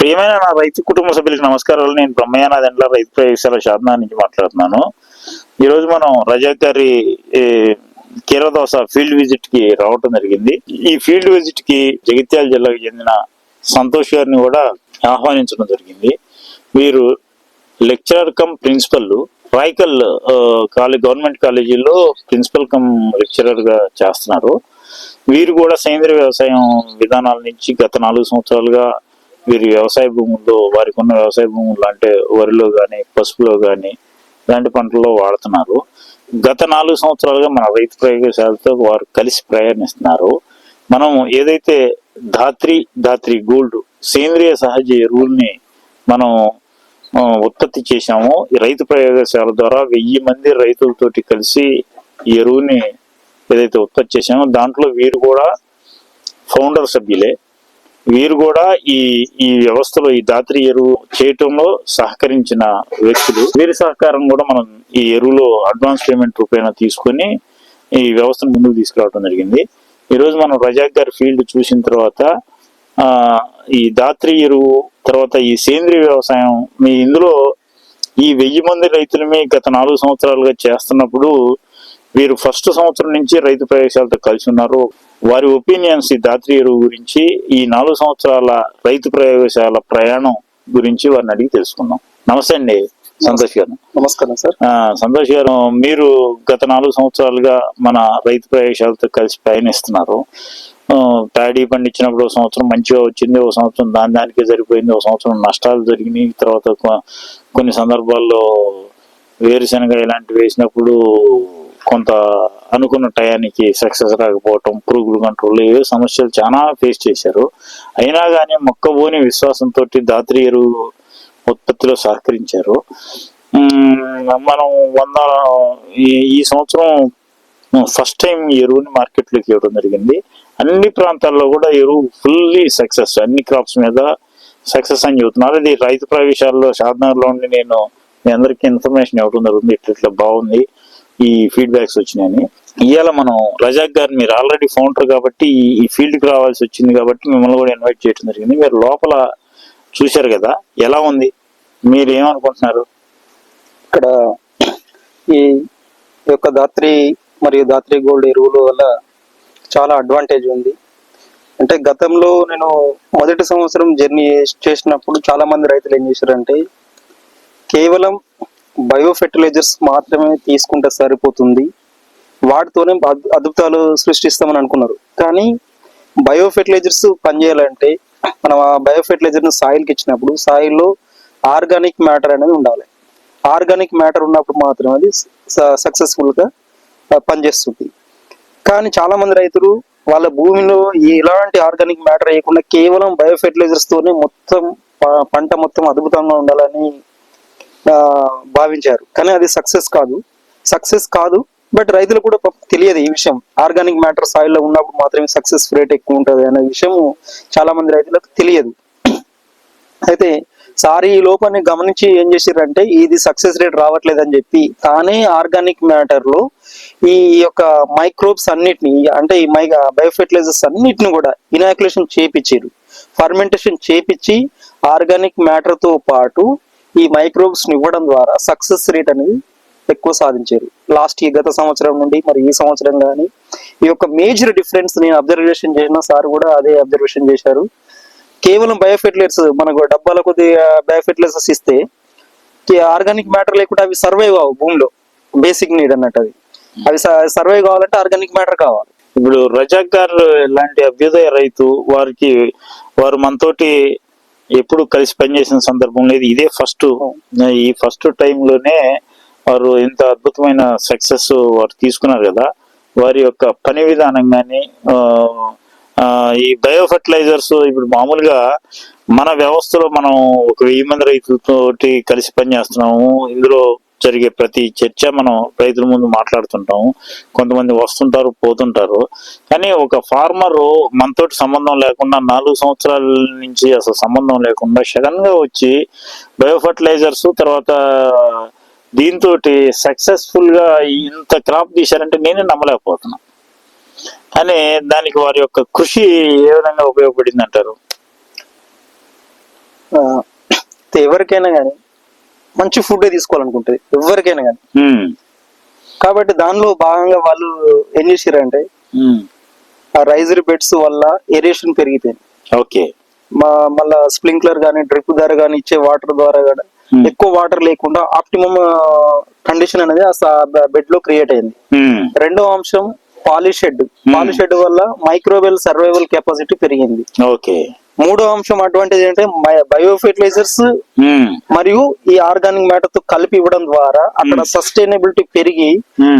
ప్రియమైన నా రైతు కుటుంబ సభ్యులకు నమస్కారాలు. నేను బ్రహ్మయ్యనాథ్ ఎండ్ల రైతు ప్రయోగశాల శారదా నుంచి మాట్లాడుతున్నాను. ఈరోజు మనం రజాక్ గారి కీరదోస ఫీల్డ్ విజిట్కి రావటం జరిగింది. ఈ ఫీల్డ్ విజిట్కి జగిత్యాల జిల్లాకు చెందిన సంతోష్ గారిని కూడా ఆహ్వానించడం జరిగింది. వీరు lecturer cum principal Rayakal college government కాలేజీలో ప్రిన్సిపల్ కమ్ లెక్చరర్గా చేస్తున్నారు. వీరు కూడా సేంద్రియ వ్యవసాయం విధానాల నుంచి గత నాలుగు సంవత్సరాలుగా వీరి వ్యవసాయ భూముల్లో వారికి ఉన్న వ్యవసాయ భూముల్లో అంటే వరిలో కానీ పసుపులో కానీ ఇలాంటి పంటల్లో వాడుతున్నారు. గత నాలుగు సంవత్సరాలుగా మన రైతు ప్రయోగశాలతో వారు కలిసి ప్రయాణిస్తున్నారు. మనం ఏదైతే ధాత్రి ధాత్రి గోల్డ్ సేంద్రియ సహజ ఎరువుల్ని మనం ఉత్పత్తి చేశాము ఈ రైతు ప్రయోగశాల ద్వారా వెయ్యి మంది రైతులతోటి కలిసి ఈ ఎరువుని ఏదైతే ఉత్పత్తి చేశామో దాంట్లో వీరు కూడా ఫౌండర్ సభ్యులే. వీరు కూడా ఈ ఈ వ్యవస్థలో ఈ దాత్రి ఎరువు చేయటంలో సహకరించిన వ్యక్తులు. వీరి సహకారం కూడా మనం ఈ ఎరువులో అడ్వాన్స్ పేమెంట్ రూపేణ తీసుకొని ఈ వ్యవస్థను ముందుకు తీసుకురావడం జరిగింది. ఈరోజు మనం రజాక్ గారి ఫీల్డ్ చూసిన తర్వాత ఈ దాత్రి ఎరువు తర్వాత ఈ సేంద్రియ వ్యవసాయం మీ ఇందులో ఈ వెయ్యి మంది రైతులమే గత నాలుగు సంవత్సరాలుగా చేస్తున్నప్పుడు వీరు ఫస్ట్ సంవత్సరం నుంచి రైతు ప్రయోగశాలతో కలిసి ఉన్నారు. వారి ఒపీనియన్స్ ఈ దాత్రి ఎరువు గురించి ఈ నాలుగు సంవత్సరాల రైతు ప్రయోగశాల ప్రయాణం గురించి వారిని అడిగి తెలుసుకుందాం. నమస్తే అండి సంతోష్ గారు. నమస్కారం సార్. సంతోష్ గారు మీరు గత నాలుగు సంవత్సరాలుగా మన రైతు ప్రయోగశాలతో కలిసి పయనిస్తున్నారు ప్యాడీ పండించినప్పుడు ఒక సంవత్సరం మంచిగా వచ్చింది ఒక సంవత్సరం దాని దానికే సరిపోయింది ఒక సంవత్సరం నష్టాలు జరిగినాయి తర్వాత కొన్ని సందర్భాల్లో వేరుశనగ ఇలాంటివి వేసినప్పుడు కొంత అనుకున్న టయానికి సక్సెస్ రాకపోవటం పురుగులు కంట్రోల్ ఏ సమస్యలు చాలా ఫేస్ చేశారు. అయినా కానీ మొక్కబోని విశ్వాసంతో దాత్రి ఎరువు ఉత్పత్తిలో సహకరించారు. మనం వంద ఈ ఈ సంవత్సరం ఫస్ట్ టైం ఎరువుని మార్కెట్లోకి ఇవ్వడం జరిగింది. అన్ని ప్రాంతాల్లో కూడా ఎరువు ఫుల్లీ సక్సెస్ అన్ని క్రాప్స్ మీద సక్సెస్ అని చెబుతున్నారు. ఇది రైతు ప్రవేశాల్లో షాద్నగర్లో ఉండి నేను మీ అందరికీ ఇన్ఫర్మేషన్ ఇవ్వడం జరుగుతుంది. ఇట్లా ఇట్లా బాగుంది. ఈ ఫీడ్బ్యాక్స్ వచ్చినాయని. ఇవాళ మనం రజాక్ గారు మీరు ఆల్రెడీ ఫౌండర్ కాబట్టి ఈ- ఫీల్డ్కి రావాల్సి వచ్చింది కాబట్టి మిమ్మల్ని కూడా ఇన్వైట్ చేయడం జరిగింది. మీరు లోపల చూశారు కదా ఎలా ఉంది? మీరు ఏమనుకుంటున్నారు? ఇక్కడ ఈ యొక్క దాత్రి మరియు దాత్రి గోల్డ్ ఎరువుల వల్ల చాలా అడ్వాంటేజ్ ఉంది. అంటే గతంలో నేను మొదటి సంవత్సరం జర్నీ చేసినప్పుడు చాలా మంది రైతులు ఏం చేశారంటే కేవలం బయో ఫెర్టిలైజర్స్ మాత్రమే తీసుకుంటే సరిపోతుంది. వాటితోనే అద్భుతాలు సృష్టిస్తామని అనుకున్నారు. కానీ బయో ఫెర్టిలైజర్స్ పనిచేయాలంటే మనం ఆ బయో ఫెర్టిలైజర్ని సాయిల్కి ఇచ్చినప్పుడు సాయిల్లో ఆర్గానిక్ మ్యాటర్ అనేది ఉండాలి. ఆర్గానిక్ మ్యాటర్ ఉన్నప్పుడు మాత్రమే అది సక్సెస్ఫుల్గా పనిచేస్తుంది. కానీ చాలామంది రైతులు వాళ్ళ భూమిలో ఎలాంటి ఆర్గానిక్ మ్యాటర్ వేయకుండా కేవలం బయో ఫెర్టిలైజర్స్తోనే మొత్తం ప- పంట మొత్తం అద్భుతంగా ఉండాలని భావించారు. కానీ అది సక్సెస్ కాదు. సక్సెస్ కాదు బట్ రైతులు కూడా తెలియదు ఈ విషయం. ఆర్గానిక్ మ్యాటర్ సాయిల్లో ఉన్నప్పుడు మాత్రమే సక్సెస్ రేట్ ఎక్కువ ఉంటుంది అనే విషయం చాలా మంది రైతులకు తెలియదు. అయితే సారీ ఈ లోపాన్ని గమనించి ఏం చేసిర్రంటే ఇది సక్సెస్ రేట్ రావట్లేదు అని చెప్పి తానే ఆర్గానిక్ మ్యాటర్లో ఈ యొక్క మైక్రోబ్స్ అన్నిటిని అంటే ఈ మై బయోఫెర్టిలైజర్స్ అన్నిటిని కూడా ఇనాక్యులేషన్ చేపించారు ఫర్మెంటేషన్ చేపించి ఆర్గానిక్ మ్యాటర్తో పాటు ఈ మైక్రోబ్స్ని ఇవ్వడం ద్వారా సక్సెస్ రేట్ అనేది ఎక్కువ సాధించారు. లాస్ట్ ఈ గత సంవత్సరం నుండి మరి ఈ సంవత్సరం కానీ ఈ యొక్క మేజర్ డిఫరెన్స్ నేను అబ్జర్వేషన్ చేసిన సార్ కూడా అదే అబ్జర్వేషన్ చేశారు. కేవలం బయోఫెర్టిలైజర్స్ మనకు డబ్బాల కొద్ది బయోఫెర్టిలైజర్స్ ఇస్తే ఆర్గానిక్ మ్యాటర్ లేకుండా అవి సర్వైవ్ కావు భూమిలో. బేసిక్ నీడ్ అన్నట్టు అది. అవి సర్వైవ్ కావాలంటే ఆర్గానిక్ మ్యాటర్ కావాలి. ఇప్పుడు రజాక్ గారు లాంటి అభ్యుదయ రైతు వారికి వారు మనతోటి ఎప్పుడు కలిసి పనిచేసిన సందర్భం లేదు. ఇదే ఫస్ట్ ఈ ఫస్ట్ టైంలోనే వారు ఇంత అద్భుతమైన సక్సెస్ వారు తీసుకున్నారు కదా వారి యొక్క పని విధానం కానీ ఈ బయో ఫర్టిలైజర్స్ ఇప్పుడు మామూలుగా మన వ్యవస్థలో మనం ఒక వెయ్యి మంది రైతులతోటి కలిసి పనిచేస్తున్నాము. ఇందులో జరిగే ప్రతి చర్చ మనం రైతుల ముందు మాట్లాడుతుంటాము. కొంతమంది వస్తుంటారు పోతుంటారు. కానీ ఒక ఫార్మర్ మనతోటి సంబంధం లేకుండా నాలుగు సంవత్సరాల నుంచి అసలు సంబంధం లేకుండా సడన్ వచ్చి బయో ఫర్టిలైజర్స్ తర్వాత దీంతో సక్సెస్ఫుల్గా ఇంత క్రాప్ తీశారంటే నేనే నమ్మలేకపోతున్నా కానీ దానికి వారి యొక్క కృషి ఏ విధంగా ఉపయోగపడింది అంటారు ఎవరికైనా కానీ మంచి ఫుడ్ తీసుకోవాలనుకుంటుంది ఎవరికైనా కానీ కాబట్టి దానిలో భాగంగా వాళ్ళు ఏం చేసారంటే ఆ రైజర్ బెడ్స్ వల్ల ఏరియేషన్ పెరిగిపోయింది. ఓకే. మా మళ్ళా స్ప్రింక్లర్ కానీ డ్రిప్ ద్వారా కానీ ఇచ్చే వాటర్ ద్వారా Hmm. ఎక్కువ వాటర్ లేకుండా ఆప్టిమమ్ కండిషన్ అనేది ఆ బెడ్లో క్రియేట్ అయింది. రెండో అంశం పాలిషెడ్. పాలిషెడ్ వల్ల మైక్రోవెల్ సర్వైవల్ కెపాసిటీ పెరిగింది. ఓకే. మూడో అంశం అడ్వాంటేజ్ ఏంటంటే బయో ఫెర్టిలైజర్స్ మరియు ఈ ఆర్గానిక్ మ్యాటర్తో కలిపి ఇవ్వడం ద్వారా అక్కడ సస్టైనబిలిటీ పెరిగి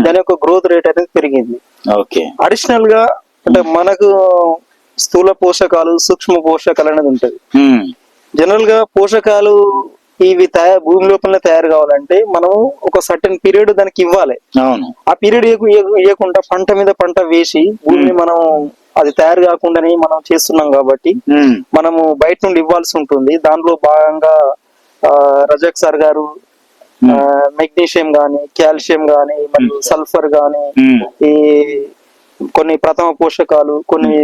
దాని యొక్క గ్రోత్ రేట్ అనేది పెరిగింది. ఓకే. అడిషనల్గా అంటే మనకు స్థూల పోషకాలు సూక్ష్మ పోషకాలు అనేది ఉంటది. జనరల్గా పోషకాలు ఇవి తయారు భూమి లోపలనే తయారు కావాలంటే మనం ఒక సర్టెన్ పీరియడ్ దానికి ఇవ్వాలి. అవును. ఆ పీరియడ్ ఇవ్వకుండా పంట మీద పంట వేసి భూమిని మనం అది తయారు కాకుండానే మనం చేస్తున్నాం కాబట్టి మనము బయట నుండి ఇవ్వాల్సి ఉంటుంది. దాంట్లో భాగంగా రజక్ సార్ గారు మెగ్నీషియం గాని కాల్షియం గాని మరియు సల్ఫర్ గాని ఈ కొన్ని ప్రథమ పోషకాలు కొన్ని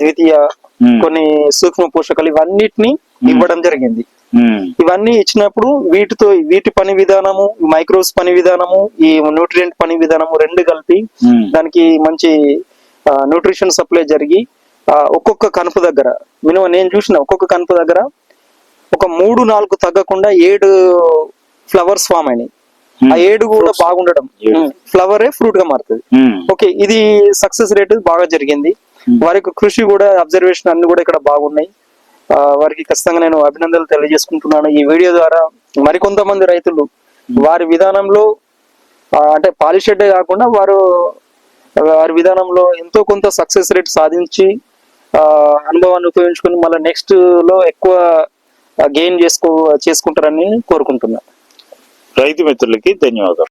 ద్వితీయ కొన్ని సూక్ష్మ పోషకాలు ఇవన్నిటిని ఇవ్వడం జరిగింది. ఇవన్నీ ఇచ్చినప్పుడు వీటితో వీటి పని విధానము మైక్రోస్ పని విధానము ఈ న్యూట్రియంట్ పని విధానము రెండు కలిపి దానికి మంచి న్యూట్రిషన్ సప్లై జరిగి ఒక్కొక్క కనుపు దగ్గర మినిమం నేను చూసిన ఒక్కొక్క కనుపు దగ్గర ఒక మూడు నాలుగు తగ్గకుండా ఏడు ఫ్లవర్స్ ఫామ్ అయినాయి. ఆ ఏడు కూడా బాగుండడం. ఫ్లవరే ఫ్రూట్గా మారుతుంది. ఓకే ఇది సక్సెస్ రేట్ బాగా జరిగింది. వారి కృషి కూడా అబ్జర్వేషన్ అన్ని కూడా ఇక్కడ బాగున్నాయి. ఆ, వారికి ఖచ్చితంగా నేను అభినందనలు తెలియజేసుకుంటున్నాను. ఈ వీడియో ద్వారా మరికొంతమంది రైతులు వారి విధానంలో అంటే పాలిషెడ్డే కాకుండా వారు వారి విధానంలో ఎంతో కొంత సక్సెస్ రేట్ సాధించి అనుభవాన్ని ఉపయోగించుకొని మళ్ళీ నెక్స్ట్లో ఎక్కువ గెయిన్ చేసుకో చేసుకుంటారని కోరుకుంటున్నాను రైతు మిత్రులకి ధన్యవాదాలు.